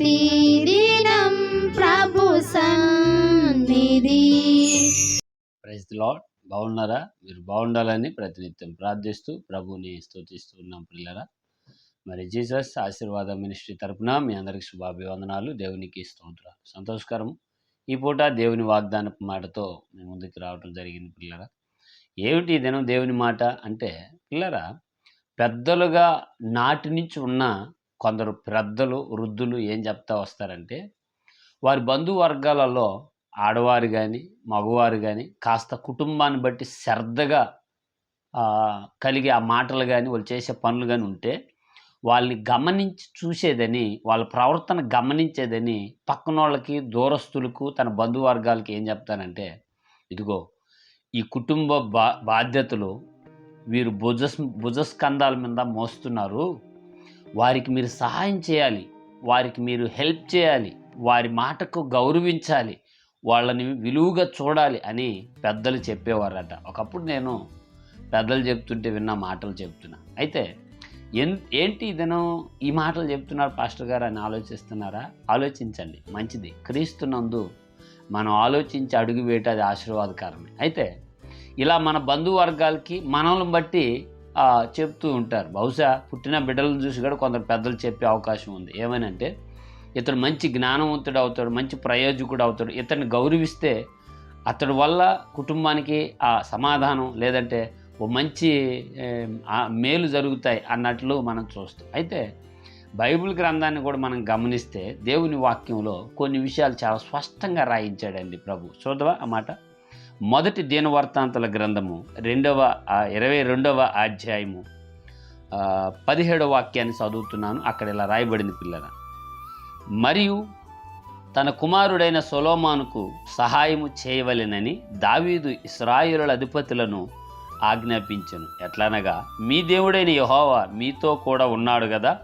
ప్రతిదినం ప్రభు సన్నిధి. Praise lord బాగున్నారా? మీరు బాగుండాలని ప్రతినిత్యం ప్రార్థిస్తూ ప్రభుని స్తుతిస్తూ ఉన్నాం పిల్లరా మరి జీసస్ ఆశీర్వాద మినిస్ట్రీ తరపున మీ అందరికి శుభాభివందనాలు. దేవునికి స్తోత్రాలు. సంతోషకరం ఈ పూట దేవుని వాగ్దానపు మాటతో మీ ముందుకు రావడం జరిగింది పిల్లరా ఏమిటి ఈ దినం దేవుని మాట? అంటే పిల్లరా పెద్దలుగా నాటి నుంచి ఉన్న కొందరు పెద్దలు వృద్ధులు ఏం చెప్తా వస్తారంటే వారి బంధువర్గాలలో ఆడవారు కానీ మగవారు కానీ కాస్త కుటుంబాన్ని బట్టి శ్రద్ధగా కలిగే ఆ మాటలు కానీ వాళ్ళు చేసే పనులు కానీ ఉంటే వాళ్ళని గమనించి చూసేదని వాళ్ళ ప్రవర్తన గమనించేదని పక్కన వాళ్ళకి దూరస్తులకు తన బంధువర్గాలకి ఏం చెప్తానంటే ఇదిగో ఈ కుటుంబ బా బాధ్యతలు వీరు భుజ భుజస్కంధాల మీద మోస్తున్నారు. వారికి మీరు సహాయం చేయాలి. వారికి మీరు హెల్ప్ చేయాలి. వారి మాటకు గౌరవించాలి. వాళ్ళని విలువగా చూడాలి అని పెద్దలు చెప్పేవారట. ఒకప్పుడు నేను పెద్దలు చెప్తుంటే విన్న మాటలు చెప్తున్నా. అయితే ఎన్ ఏంటి ఇదను ఈ మాటలు చెప్తున్నారు పాస్టర్ గారు అని ఆలోచిస్తున్నారా? ఆలోచించండి. మంచిది. క్రీస్తునందు మనం ఆలోచించి అడుగు వేయట అది ఆశీర్వాదకరమే. అయితే ఇలా మన బంధువర్గాలకి మనల్ని బట్టి చెప్తూ ఉంటారు. బహుశా పుట్టిన బిడ్డలను చూసి కూడా కొందరు పెద్దలు చెప్పే అవకాశం ఉంది. ఏమనంటే ఇతడు మంచి జ్ఞానవంతుడు అవుతాడు మంచి ప్రయోజకుడు అవుతాడు. ఇతన్ని గౌరవిస్తే అతడి వల్ల కుటుంబానికి ఆ సమాధానం లేదంటే ఓ మంచి మేలు జరుగుతాయి అన్నట్లు మనం చూస్తాం. అయితే బైబిల్ గ్రంథాన్ని కూడా మనం గమనిస్తే దేవుని వాక్యంలో కొన్ని విషయాలు చాలా స్పష్టంగా రాయించాడండి ప్రభు. చూడవా ఆ మాట? మొదటి దీనవర్తాంతల గ్రంథము రెండవ ఇరవై రెండవ అధ్యాయము పదిహేడవ వాక్యాన్ని చదువుతున్నాను. అక్కడ ఇలా రాయబడింది పిల్లల మరియు తన కుమారుడైన సొలోమానుకు సహాయము చేయవలెనని దావీదు ఇస్రాయిల అధిపతులను ఆజ్ఞాపించను. ఎట్లనగా మీ దేవుడైన యహోవా మీతో కూడా ఉన్నాడు కదా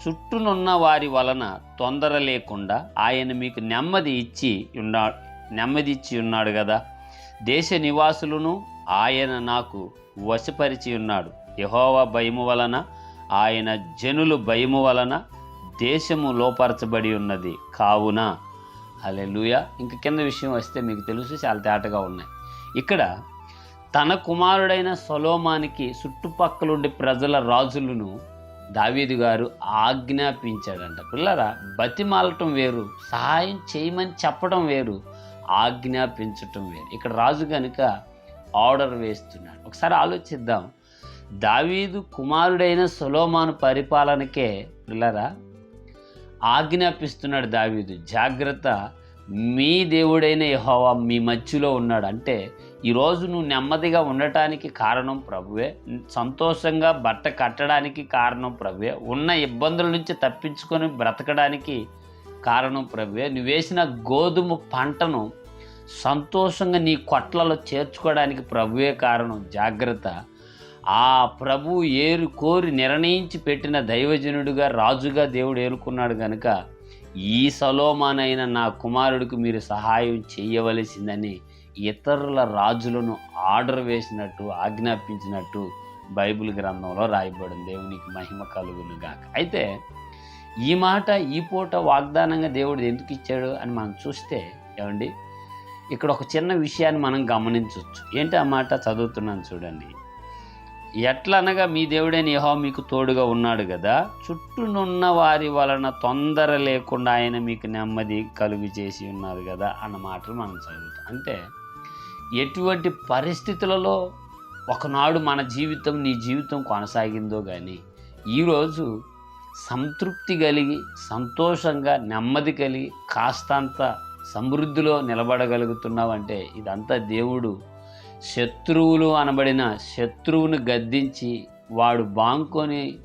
చుట్టూనున్న వారి వలన తొందర లేకుండా ఆయన మీకు నెమ్మది ఇచ్చి ఉన్నా నెమ్మది ఇచ్చి ఉన్నాడు కదా దేశ నివాసులను ఆయన నాకు వశపరిచి ఉన్నాడు. యహోవ భయము వలన ఆయన జనులు భయము వలన దేశము లోపరచబడి ఉన్నది. కావున అలెలుయ ఇంక కింద విషయం వస్తే మీకు తెలుసు చాలా తేటగా ఉన్నాయి. ఇక్కడ తన కుమారుడైన సొలోమానికి చుట్టుపక్కలుండి ప్రజల రాజులను దావీదు గారు ఆజ్ఞాపించాడంట. పిల్లరా బతిమాలటం వేరు సహాయం చేయమని చెప్పడం వేరు. ఆజ్ఞాపించటం వేరు. ఇక్కడ రాజు కనుక ఆర్డర్ వేస్తున్నాడు. ఒకసారి ఆలోచిద్దాం. దావీదు కుమారుడైన సొలోమాను పరిపాలనకే పిల్లరా ఆజ్ఞాపిస్తున్నాడు దావీదు జాగ్రత్త మీ దేవుడైన యహోవా మీ మధ్యలో ఉన్నాడు. అంటే ఈరోజు నువ్వు నెమ్మదిగా ఉండటానికి కారణం ప్రభువే సంతోషంగా బట్ట కట్టడానికి కారణం ప్రభువే ఉన్న ఇబ్బందుల నుంచి తప్పించుకొని బ్రతకడానికి కారణం ప్రభువే. నువ్వు వేసిన గోధుమ పంటను సంతోషంగా నీ కొట్లలో చేర్చుకోవడానికి ప్రభువే కారణం. జాగ్రత్త. ఆ ప్రభు ఏరు కోరి నిర్ణయించి పెట్టిన దైవజనుడిగా రాజుగా దేవుడు ఏలుకున్నాడు కనుక ఈ సలోమానైన నా కుమారుడికి మీరు సహాయం చేయవలసిందని ఇతరుల రాజులను ఆర్డర్ వేసినట్టు ఆజ్ఞాపించినట్టు బైబిల్ గ్రంథంలో రాయబడింది. దేవునికి మహిమ కలుగును గాక అయితే ఈ మాట ఈ పూట వాగ్దానంగా దేవుడు ఎందుకు ఇచ్చాడు అని మనం చూస్తే ఏమండి? ఇక్కడ ఒక చిన్న విషయాన్ని మనం గమనించవచ్చు. ఏంటి ఆ మాట? చదువుతున్నాను చూడండి. ఎట్లనగా మీ దేవుడైన యహో మీకు తోడుగా ఉన్నాడు కదా చుట్టూనున్న వారి వలన తొందర లేకుండా ఆయన మీకు నెమ్మది కలుగు చేసి ఉన్నారు కదా అన్న మాటలు మనం చదువుతాం. అంటే ఎటువంటి పరిస్థితులలో ఒకనాడు మన జీవితం నీ జీవితం కొనసాగిందో కానీ ఈరోజు సంతృప్తి కలిగి సంతోషంగా నెమ్మది కలిగి కాస్తంత సమృద్ధిలో నిలబడగలుగుతున్నావంటే ఇదంతా దేవుడు శత్రువులు అనబడిన శత్రువును గద్దించి వాడు బాంకొని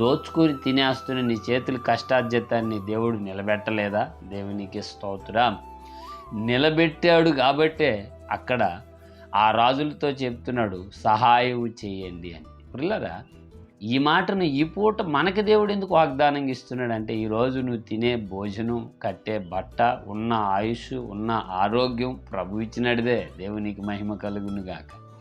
దోచుకొని తినేస్తున్న నీ చేతుల కష్టార్జితాన్ని దేవుడు నిలబెట్టలేదా? దేవునికి స్తోత్రం. నిలబెట్టాడు కాబట్టే అక్కడ ఆ రాజులతో చెప్తున్నాడు సహాయం చేయండి అని. పిల్లరా? ఈ మాటను ఈ పూట మనకి దేవుడు ఎందుకు వాగ్దానం ఇస్తున్నాడు అంటే ఈరోజు నువ్వు తినే భోజనం కట్టే బట్ట ఉన్న ఆయుష్ ఉన్న ఆరోగ్యం ప్రభు ఇచ్చినడిదే. దేవునికి మహిమ కలుగును గాక.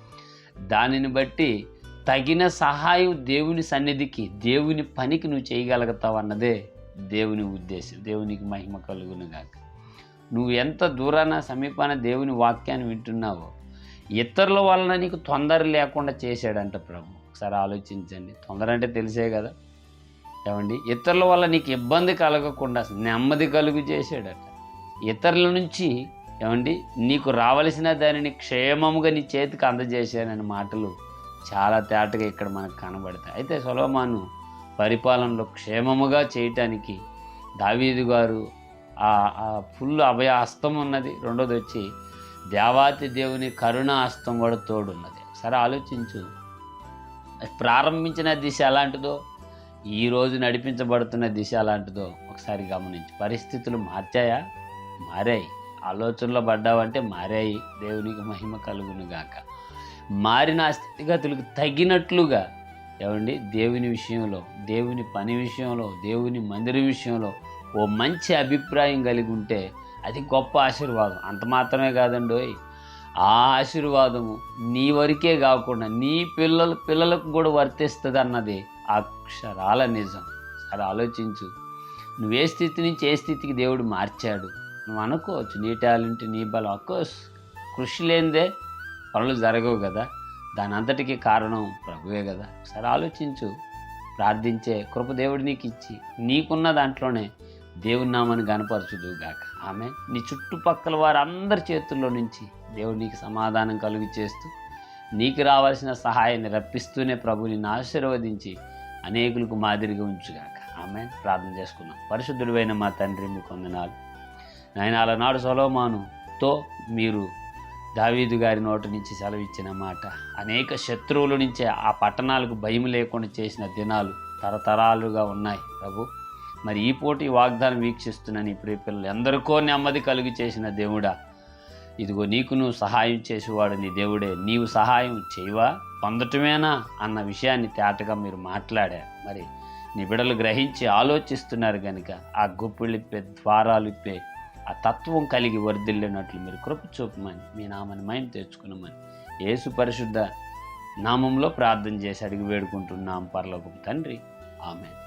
దానిని బట్టి తగిన సహాయం దేవుని సన్నిధికి దేవుని పనికి నువ్వు చేయగలుగుతావు అన్నదే దేవుని ఉద్దేశం. దేవునికి మహిమ కలుగును గాక. నువ్వు ఎంత దూరాన సమీపాన దేవుని వాక్యాన్ని వింటున్నావో ఇతరుల వలన నీకు తొందర లేకుండా చేశాడంట ప్రభు. ఒకసారి ఆలోచించండి. తొందర అంటే తెలిసే కదా. ఏమండి? ఇతరుల వల్ల నీకు ఇబ్బంది కలగకుండా నెమ్మది కలుగు చేసాడట. ఇతరుల నుంచి ఏమండి? నీకు రావలసిన దానిని క్షేమముగా నీ చేతికి అందజేశానని మాటలు చాలా తేటగా ఇక్కడ మనకు కనబడతాయి. అయితే సొలోమాను పరిపాలనలో క్షేమముగా చేయటానికి దావీదు గారు ఆ ఆ ఫుల్ అభయ హస్తం ఉన్నది. రెండోది వచ్చి దేవాతి దేవుని కరుణ హస్తం కూడా తోడున్నది. సరే ఆలోచించు. ప్రారంభించిన దిశ ఎలాంటిదో ఈ రోజు నడిపించబడుతున్న దిశ ఎలాంటిదో ఒకసారి గమనించి. పరిస్థితులు మార్చాయా? మారాయి. ఆలోచనలో పడ్డావంటే మారాయి. దేవునికి మహిమ కలుగును గాక మారిన ఆ స్థితిగతులకు తగినట్లుగా ఏమండి? దేవుని విషయంలో దేవుని పని విషయంలో దేవుని మందిరం విషయంలో ఓ మంచి అభిప్రాయం కలిగి ఉంటే అది గొప్ప ఆశీర్వాదం. అంత మాత్రమే కాదండోయ్. ఆ ఆశీర్వాదము నీ వరకే కాకుండా నీ పిల్లల పిల్లలకు కూడా వర్తిస్తుంది అన్నది అక్షరాల నిజం. సరే ఆలోచించు. నువ్వే స్థితి నుంచి ఏ స్థితికి దేవుడు మార్చాడు? నువ్వు అనుకోవచ్చు నీ టాలెంట్ నీ బలం. అఫ్కోర్స్ కృషి లేనిదే పనులు జరగవు కదా. దాని అంతటికి కారణం ప్రభువే కదా. సరే ఆలోచించు. ప్రార్థించే కృప నీకు ఇచ్చి నీకున్న దాంట్లోనే దేవుని నామని గనపరచుదు గాక. ఆమె నీ చుట్టుపక్కల వారందరి చేతుల్లో నుంచి దేవుడు నీకు సమాధానం కలుగు చేస్తూ నీకు రావాల్సిన సహాయాన్ని రప్పిస్తూనే ప్రభు నిన్ను ఆశీర్వదించి అనేకులకు మాదిరిగా ఉంచుగాక ఆమె ప్రార్థన చేసుకున్నాం పరిశుద్ధుడైన మా తండ్రి మీకు వందనాలు. నాయన అలనాడు సొలోమానుతో మీరు దావీదు గారి నోటి నుంచి సెలవిచ్చిన మాట అనేక శత్రువుల నుంచి ఆ పట్టణాలకు భయం లేకుండా చేసిన దినాలు తరతరాలుగా ఉన్నాయి. ప్రభు మరి ఈ పోటీ వాగ్దానం వీక్షిస్తున్నాను ఇప్పుడు ఈ పిల్లలు. ఎందరికో నెమ్మది కలుగు చేసిన దేవుడా ఇదిగో నీకు నువ్వు సహాయం చేసేవాడు నీ దేవుడే. నీవు సహాయం చేయవా? పొందటమేనా? అన్న విషయాన్ని తేటగా మీరు మాట్లాడా మరి నీ బిడలు గ్రహించి ఆలోచిస్తున్నారు కనుక ఆ గుప్పిళ్ళు ద్వారాలుప్పే ఆ తత్వం కలిగి వర్ధిల్లినట్లు మీరు కృప చూపమని మీ నామని మయం తెచ్చుకున్నామని యేసు పరిశుద్ధ నామంలో ప్రార్థన చేసి అడిగి వేడుకుంటున్నాం పర్లోకం తండ్రి. ఆమె